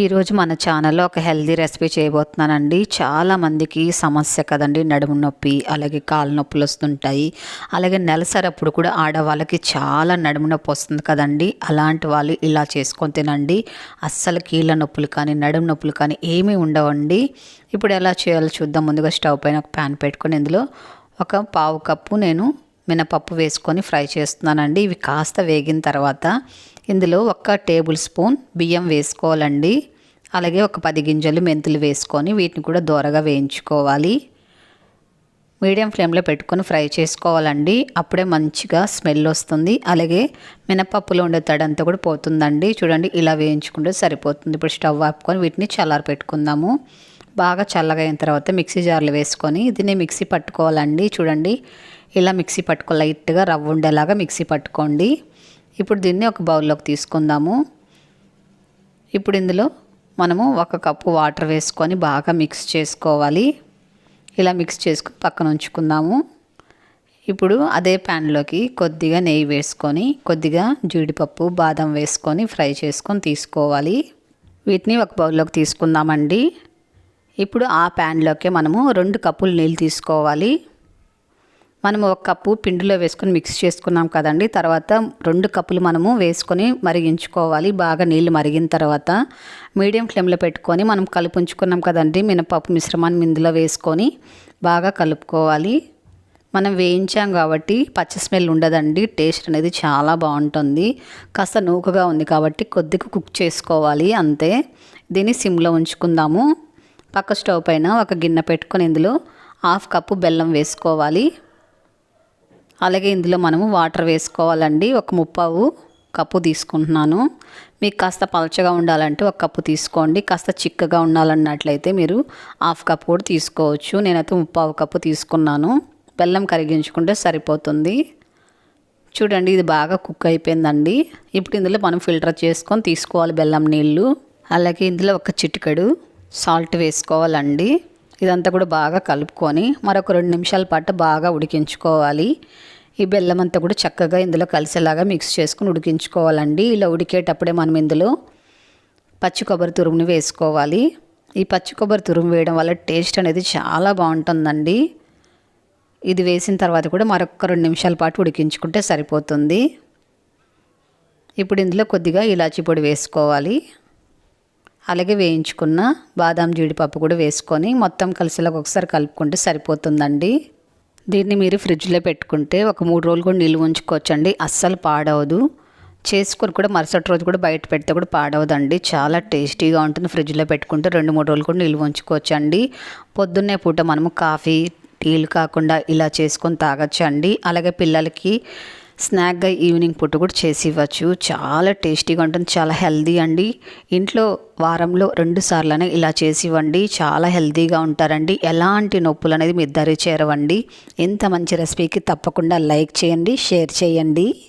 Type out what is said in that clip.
ఈరోజు మన ఛానల్లో ఒక హెల్దీ రెసిపీ చేయబోతున్నానండి. చాలా మందికి సమస్య కదండి నడుము నొప్పి అలాగే కాళ్ళ నొప్పులు వస్తుంటాయి. అలాగే నెలసరప్పుడు కూడా ఆడవాళ్ళకి చాలా నడుము నొప్పి వస్తుంది కదండి. అలాంటి వాళ్ళు ఇలా చేసుకొని తినండి. అస్సలు కీళ్ళ నొప్పులు కానీ నడుము నొప్పులు కానీ ఏమీ ఉండవండి. ఇప్పుడు ఎలా చేయాలో చూద్దాం. ముందుగా స్టవ్ పైన ఒక ప్యాన్ పెట్టుకొని ఇందులో ఒక పావు కప్పు నేను మినపప్పు వేసుకొని ఫ్రై చేస్తున్నానండి. ఇవి కాస్త వేగిన తర్వాత ఇందులో ఒక టేబుల్ స్పూన్ బియ్యం వేసుకోవాలండి. అలాగే ఒక పది గింజలు మెంతులు వేసుకొని వీటిని కూడా దూరగా వేయించుకోవాలి. మీడియం ఫ్లేమ్లో పెట్టుకొని ఫ్రై చేసుకోవాలండి. అప్పుడే మంచిగా స్మెల్ వస్తుంది. అలాగే మినపప్పులో ఉండే తడంతా కూడా పోతుందండి. చూడండి ఇలా వేయించుకుంటే సరిపోతుంది. ఇప్పుడు స్టవ్ ఆపుకొని వీటిని చల్లారి పెట్టుకుందాము. బాగా చల్లగా అయిన తర్వాత మిక్సీ జార్లు వేసుకొని దీన్ని మిక్సీ పట్టుకోవాలండి. చూడండి ఇలా మిక్సీ పట్టుకో లైట్గా రవ్వ ఉండేలాగా మిక్సీ పట్టుకోండి. ఇప్పుడు దీన్ని ఒక బౌల్లోకి తీసుకుందాము. ఇప్పుడు ఇందులో మనము ఒక కప్పు వాటర్ వేసుకొని బాగా మిక్స్ చేసుకోవాలి. ఇలా మిక్స్ చేసుకుని పక్కన ఉంచుకుందాము. ఇప్పుడు అదే ప్యాన్లోకి కొద్దిగా నెయ్యి వేసుకొని కొద్దిగా జీడిపప్పు బాదం వేసుకొని ఫ్రై చేసుకొని తీసుకోవాలి. వీటిని ఒక బౌల్లోకి తీసుకుందామండి. ఇప్పుడు ఆ ప్యాన్లోకి మనము రెండు కప్పులు నీళ్ళు తీసుకోవాలి. మనము ఒక కప్పు పిండిలో వేసుకొని మిక్స్ చేసుకున్నాం కదండి. తర్వాత రెండు కప్పులు మనము వేసుకొని మరిగించుకోవాలి. బాగా నీళ్ళు మరిగిన తర్వాత మీడియం ఫ్లేమ్లో పెట్టుకొని మనం కలుపుంచుకున్నాం కదండి. మినపప్పు మిశ్రమాన్ని ఇందులో వేసుకొని బాగా కలుపుకోవాలి. మనం వేయించాం కాబట్టి పచ్చ స్మెల్ ఉండదండి. టేస్ట్ అనేది చాలా బాగుంటుంది. కాస్త నూకగా ఉంది కాబట్టి కొద్దిగా కుక్ చేసుకోవాలి అంతే. దీన్ని సిమ్లో ఉంచుకుందాము. పక్క స్టవ్ పైన ఒక గిన్నె పెట్టుకొని ఇందులో హాఫ్ కప్పు బెల్లం వేసుకోవాలి. అలాగే ఇందులో మనము వాటర్ వేసుకోవాలండి. ఒక ముప్పావు కప్పు తీసుకుంటున్నాను. మీకు కాస్త పలచగా ఉండాలంటే ఒక కప్పు తీసుకోండి. కాస్త చిక్కగా ఉండాలన్నట్లయితే మీరు హాఫ్ కప్ కూడా తీసుకోవచ్చు. నేనైతే ముప్పావు కప్పు తీసుకున్నాను. బెల్లం కరిగించుకుంటే సరిపోతుంది. చూడండి ఇది బాగా కుక్ అయిపోయిందండి. ఇప్పుడు ఇందులో మనం ఫిల్టర్ చేసుకొని తీసుకోవాలి బెల్లం నీళ్ళు. అలాగే ఇందులో ఒక చిటికెడు సాల్ట్ వేసుకోవాలండి. ఇదంతా కూడా బాగా కలుపుకొని మరొక రెండు నిమిషాల పాటు బాగా ఉడికించుకోవాలి. ఈ బెల్లం అంతా కూడా చక్కగా ఇందులో కలిసేలాగా మిక్స్ చేసుకుని ఉడికించుకోవాలండి. ఇలా ఉడికేటప్పుడే మనం ఇందులో పచ్చి కొబ్బరి తురుముని వేసుకోవాలి. ఈ పచ్చి కొబ్బరి తురుము వేయడం వల్ల టేస్ట్ అనేది చాలా బాగుంటుందండి. ఇది వేసిన తర్వాత కూడా మరొక రెండు నిమిషాల పాటు ఉడికించుకుంటే సరిపోతుంది. ఇప్పుడు ఇందులో కొద్దిగా ఇలాచీ పొడి వేసుకోవాలి. అలాగే వేయించుకున్న బాదాం జీడిపప్పు కూడా వేసుకొని మొత్తం కలిసేలాగా ఒకసారి కలుపుకుంటే సరిపోతుందండి. దీన్ని మీరు ఫ్రిడ్జ్లో పెట్టుకుంటే ఒక మూడు రోజులు కూడా నిల్వ ఉంచుకోవచ్చండి. అస్సలు పాడవదు. చేసుకొని కూడా మరుసటి రోజు కూడా బయట పెడితే కూడా పాడవదండి. చాలా టేస్టీగా ఉంటుంది ఫ్రిడ్జ్లో పెట్టుకుంటే రెండు మూడు రోజులు కూడా నిల్వ ఉంచుకోవచ్చండి. పొద్దున్నే పూట మనము కాఫీ టీలు కాకుండా ఇలా చేసుకొని తాగొచ్చండి. అలాగే పిల్లలకి స్నాక్గా ఈవినింగ్ పూట కూడా చేసి ఇవ్వచ్చు. చాలా టేస్టీగా ఉంటుంది. చాలా హెల్దీ అండి. ఇంట్లో వారంలో రెండు సార్లనే ఇలా చేసి ఇవ్వండి. చాలా హెల్తీగా ఉంటారండి. ఎలాంటి నొప్పులు అనేది మీ దరి చేరవండి. ఇంత మంచి రెసిపీకి తప్పకుండా లైక్ చేయండి షేర్ చేయండి.